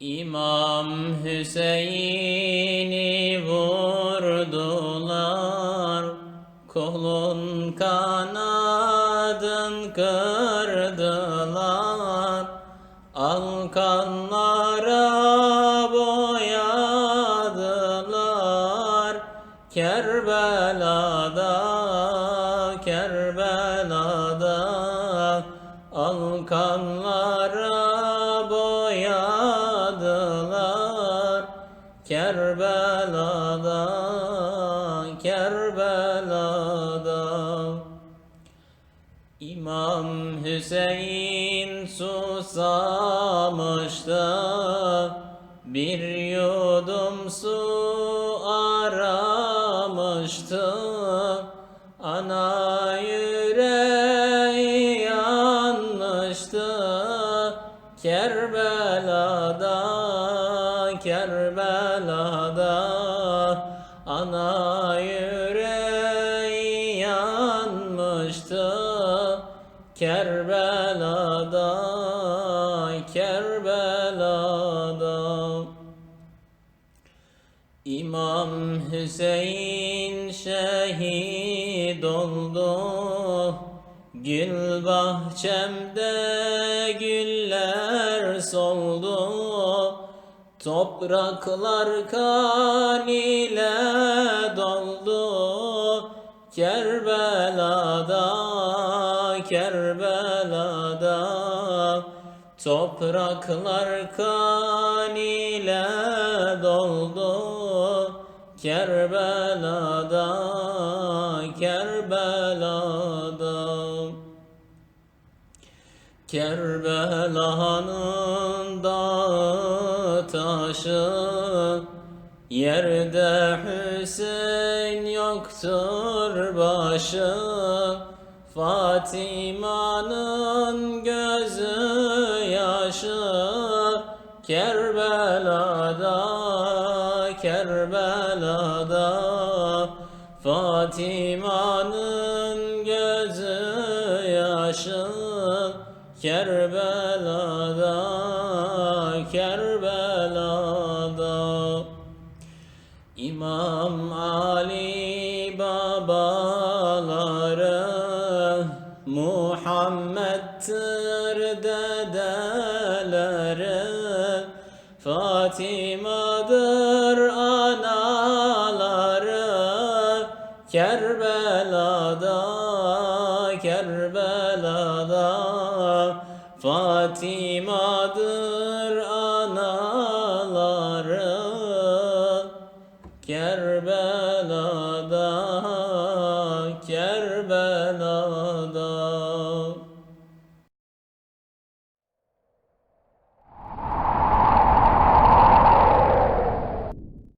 İmam Hüseyin'i vurdular, kolun kanadın kırdılar, alkanlara boyadılar, Kerbela'da, Kerbela'da, alkanlara boyadılar, Kerbela'da, Kerbela'da. İmam Hüseyin susamıştı, bir yudum su aramıştı. Kerbela'da. Ana yüreği yanmıştı, Kerbela'da, Kerbela'da. İmam Hüseyin şehit oldu, Gül bahçemde güller soldu, Topraklar kan ile doldu, Kerbela'da, Kerbela'da. Topraklar kan ile doldu. Kerbela'da, Kerbela'da Kerbela'nın dağı taşı Yerde Hüseyin yoktur başı. Fatima'nın gözü yaşı Kerbela'da, Kerbela'da. Fatima'nın gözü yaşı Kerbela'da, Kerbela'da. İmam Ali babaları Muhammed'tir dedeleri. Fatima'dır anaları. Kerbela'da, Kerbela'da Fatima'dır